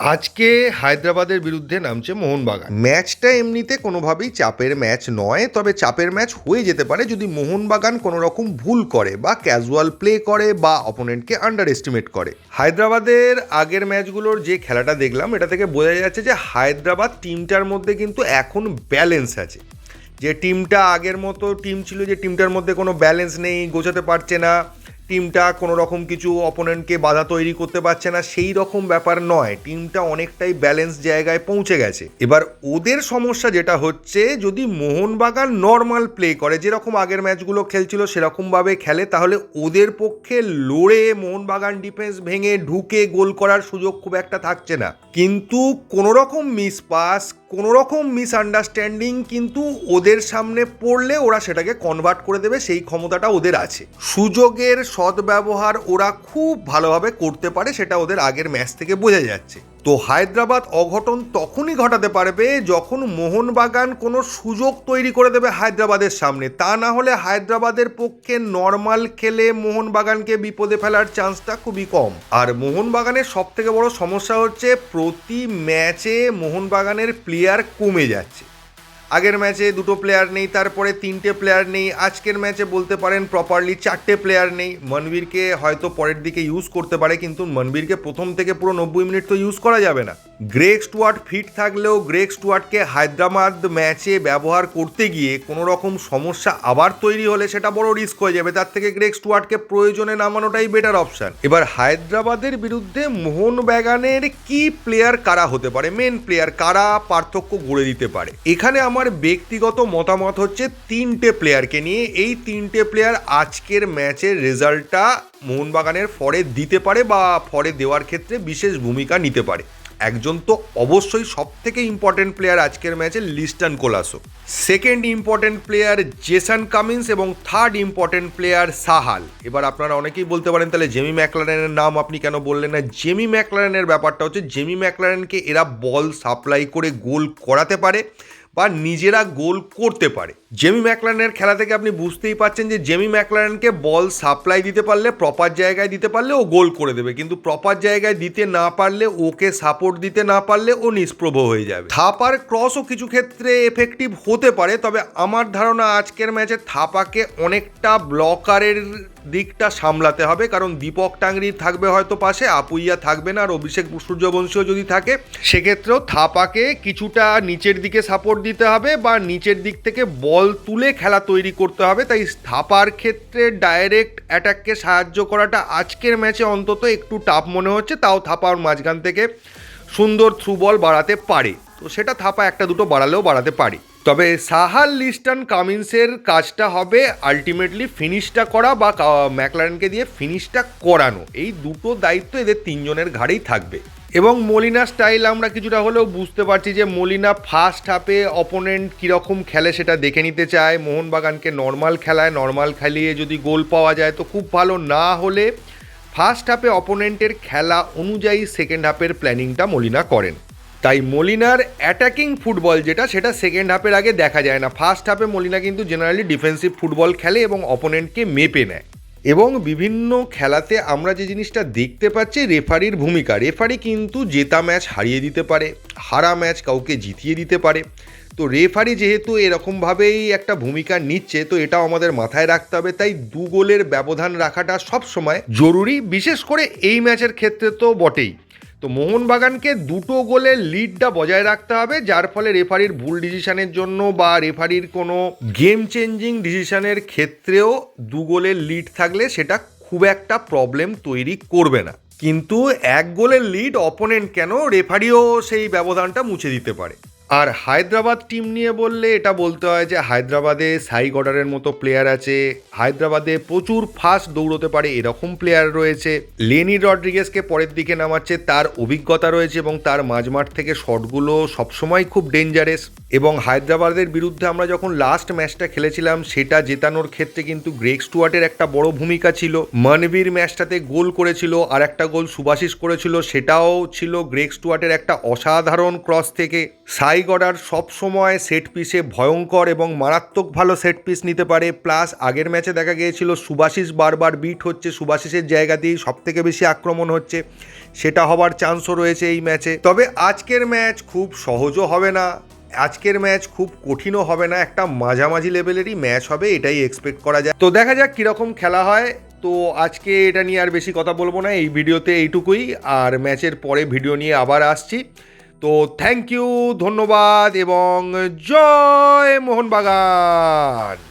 আজকে হায়দ্রাবাদের বিরুদ্ধে নামছে মোহনবাগান। ম্যাচটা এমনিতে কোনোভাবেই চাপের ম্যাচ নয় তবে চাপের ম্যাচ হয়ে যেতে পারে যদি মোহনবাগান কোনো রকম ভুল করে বা ক্যাজুয়াল প্লে করে বা অপোনেন্টকে আন্ডার এস্টিমেট করে। হায়দ্রাবাদের আগের ম্যাচগুলোর যে খেলাটা দেখলাম এটা থেকে বোঝা যাচ্ছে যে হায়দ্রাবাদ টিমটার মধ্যে কিন্তু এখন ব্যালেন্স আছে। যে টিমটা আগের মতো টিম ছিল যে টিমটার মধ্যে কোনো ব্যালেন্স নেই গোছাতে পারছে না টিমটা কোনো রকম কিছু অপোনেন্টকে বাধা তৈরি করতে পারছে না, সেই রকম ব্যাপার নয়। টিমটা অনেকটাই ব্যালেন্স জায়গায় পৌঁছে গেছে। এবার ওদের সমস্যা যেটা হচ্ছে, যদি মোহনবাগান নর্মাল প্লে করে, যেরকম আগের ম্যাচগুলো খেলছিল সেরকমভাবে খেলে, তাহলে ওদের পক্ষে লড়ে মোহনবাগান ডিফেন্স ভেঙে ঢুকে গোল করার সুযোগ খুব একটা থাকছে না। কিন্তু কোনো রকম মিস পাস কোনো রকম মিসআন্ডারস্ট্যান্ডিং কিন্তু ওদের সামনে পড়লে ওরা সেটাকে কনভার্ট করে দেবে, সেই ক্ষমতাটা ওদের আছে। সুযোগের সদ্ব্যবহার ওরা খুব ভালোভাবে করতে পারে, সেটা ওদের আগের ম্যাচ থেকে বোঝা যাচ্ছে। তো হায়দ্রাবাদ অঘটন তখনই ঘটাতে পারবে যখন মোহনবাগান কোনো সুযোগ তৈরি করে দেবে হায়দ্রাবাদের সামনে। তা না হলে হায়দ্রাবাদের পক্ষে নর্মাল খেলে মোহনবাগানকে বিপদে ফেলার চান্সটা খুবই কম। আর মোহনবাগানের সব থেকে বড় সমস্যা হচ্ছে প্রতি ম্যাচে মোহনবাগানের প্লেয়ার কমে যাচ্ছে। আগের ম্যাচে দুটো প্লেয়ার নেই, তারপরে তিনটে প্লেয়ার নেই, আজকের ম্যাচে বলতে পারেন প্রপারলি চারটে প্লেয়ার নেই। মনবীরকে হয়তো পরের দিকে ইউজ করতে পারে, কিন্তু মনবীরকে প্রথম থেকে পুরো নব্বই মিনিট তো ইউজ করা যাবে না। গ্রেক স্টুয়ার্ট ফিট থাকলেও গ্রেক স্টুয়ার্টকে হায়দ্রাবাদ ম্যাচে ব্যবহার করতে গিয়ে কোনো রকম সমস্যা আবার তৈরি হলে সেটা বড় রিস্ক হয়ে যাবে। তার থেকে গ্রেক স্টুয়ার্টকে প্রয়োজনে নামানোটাই বেটার অপশান এবার হায়দ্রাবাদের বিরুদ্ধে মোহনবাগানের কি প্লেয়ার কারা হতে পারে? মেন প্লেয়ার কারা? পার্থক্য গড়ে দিতে পারে? এখানে আমার ব্যক্তিগত মতামত হচ্ছে তিনটে প্লেয়ারকে নিয়ে। এই তিনটে প্লেয়ার আজকের ম্যাচের রেজাল্টটা মোহনবাগানের ফরে দিতে পারে বা ফরে দেওয়ার ক্ষেত্রে বিশেষ ভূমিকা নিতে পারে। একজন তো অবশ্যই সব থেকে ইম্পর্টেন্ট প্লেয়ার আজকের ম্যাচে Liston Colaco. Second important player Jason Cummins এবং থার্ড ইম্পর্টেন্ট প্লেয়ার সাহাল। এবার আপনারা অনেকেই বলতে পারেন, তাহলে জেমি ম্যাকলারেনের নাম আপনি কেন বললেন না? জেমি ম্যাকলারেনের ব্যাপারটা হচ্ছে, জেমি ম্যাকলারেনকে এরা বল সাপ্লাই করে গোল করাতে পারে বা নিজেরা গোল করতে পারে। জেমি ম্যাকলারেনের খেলা থেকে আপনি বুঝতেই পাচ্ছেন যে জেমি ম্যাকলারেনকে বল সাপ্লাই দিতে পারলে প্রপার জায়গায় দিতে পারলে ও গোল করে দেবে। কিন্তু প্রপার জায়গায় দিতে না পারলে, ওকে সাপোর্ট দিতে না পারলে ও নিষ্প্রভ হয়ে যাবে। থাপার ক্রসও কিছু ক্ষেত্রে এফেক্টিভ হতে পারে, তবে আমার ধারণা আজকের ম্যাচে থাপাকে অনেকটা ব্লকারের দিকটা সামলাতে হবে। কারণ দীপক টাংরি থাকবে হয়তো পাশে, আপুইয়া থাকবে না, আর অভিষেক সূর্যবংশীও যদি থাকে, সেক্ষেত্রেও থাপাকে কিছুটা নিচের দিকে সাপোর্ট দিতে হবে, বা নিচের দিক থেকে বল তুলে খেলা তৈরি করতে হবে, তাই থাপার ক্ষেত্রে ডাইরেক্ট অ্যাটাককে সাহায্য করাটা আজকের ম্যাচে অন্তত একটু টাফ মনে হচ্ছে, তাও থাপার মাঝখান থেকে সুন্দর থ্রু বল বাড়াতে পারে। তো সেটা থাপা একটা দুটো বাড়ালেও বাড়াতে পারে। তবে সাহাল লিস্টন কামিন্সের কাজটা হবে আলটিমেটলি ফিনিশটা করা বা ম্যাকলারেনকে দিয়ে ফিনিশটা করানো। এই দুটো দায়িত্ব এদের তিনজনের ঘাড়েই থাকবে। এবং মলিনা স্টাইল আমরা কিছুটা হলেও বুঝতে পারছি যে মলিনা ফার্স্ট হাফে অপোনেন্ট কীরকম খেলে সেটা দেখে নিতে চায়। মোহনবাগানকে নর্মাল খেলায় নর্মাল খেলিয়ে যদি গোল পাওয়া যায় তো খুব ভালো। না হলে ফার্স্ট হাফে অপোনেন্টের খেলা অনুযায়ী সেকেন্ড হাফের প্ল্যানিংটা মলিনা করেন। তাই মলিনার অ্যাটাকিং ফুটবল যেটা, সেটা সেকেন্ড হাফের আগে দেখা যায় না। ফার্স্ট হাফে মলিনা কিন্তু জেনারেলি ডিফেন্সিভ ফুটবল খেলে এবং অপোনেন্টকে মেপে নেয়। এবং বিভিন্ন খেলাতে আমরা যে জিনিসটা দেখতে পাচ্ছি, রেফারির ভূমিকা। রেফারি কিন্তু জেতা ম্যাচ হারিয়ে দিতে পারে, হারা ম্যাচ কাউকে জিতিয়ে দিতে পারে। তো রেফারি যেহেতু এরকমভাবেই একটা ভূমিকা নিচ্ছে, তো এটাও আমাদের মাথায় রাখতে হবে। তাই দু গোলের ব্যবধান রাখাটা সবসময় জরুরি, বিশেষ করে এই ম্যাচের ক্ষেত্রে তো বটেই। তো মোহনবাগানকে দুটো গোলের লিডটা বজায় রাখতে হবে, যার ফলে রেফারির ভুল ডিসিশনের জন্য বা রেফারির কোনো গেম চেঞ্জিং ডিসিশনের ক্ষেত্রেও দু গোলের লিড থাকলে সেটা খুব একটা প্রবলেম তৈরি করবে না। কিন্তু এক গোলের লিড অপোনেন্ট কেন? রেফারিও সেই ব্যবধানটা মুছে দিতে পারে। আর হায়দ্রাবাদ টিম নিয়ে বললে এটা বলতে হয় যে হায়দ্রাবাদে সাই গডারের মতো প্লেয়ার আছে। হায়দ্রাবাদে প্রচুর ফাস্ট দৌড়তে পারে এরকম প্লেয়ার রয়েছে। লেনি রড্রিগেসকে পরের দিকে নামাচ্ছে, তার অভিজ্ঞতা রয়েছে এবং তার মাঝমাঠ থেকে শটগুলো সবসময় খুব ডেঞ্জারাস এবং হায়দ্রাবাদের বিরুদ্ধে আমরা যখন লাস্ট ম্যাচটা খেলেছিলাম, সেটা জেতানোর ক্ষেত্রে কিন্তু গ্রেক স্টুয়ার্টের একটা বড় ভূমিকা ছিল। মানবীর ম্যাচটাতে গোল করেছিল আর একটা গোল সুভাশিস করেছিল, সেটাও ছিল গ্রেক স্টুয়ার্টের একটা অসাধারণ ক্রস থেকে। সাই গডার সবসময় সেট পিসে ভয়ঙ্কর এবং মারাত্মক ভালো সেট পিস নিতে পারে। প্লাস আগের ম্যাচে দেখা গিয়েছিল সুভাশিস বারবার বিট হচ্ছে সুভাশিসের জায়গাতেই সব থেকে বেশি আক্রমণ হচ্ছে। সেটা হবার চান্সও রয়েছে এই ম্যাচে। তবে আজকের ম্যাচ খুব সহজও হবে না। আজকের ম্যাচ খুব কঠিনও হবে না। একটা মাঝামাঝি লেভেলেরই ম্যাচ হবে, এটাই এক্সপেক্ট করা যায়। তো দেখা যাক কীরকম খেলা হয়। তো আজকে এটা নিয়ে আর বেশি কথা বলব না। এই ভিডিওতে এইটুকুই। আর ম্যাচের পরে ভিডিও নিয়ে আবার আসছি। তো থ্যাংক ইউ ধন্যবাদ এবং জয় মোহনবাগান।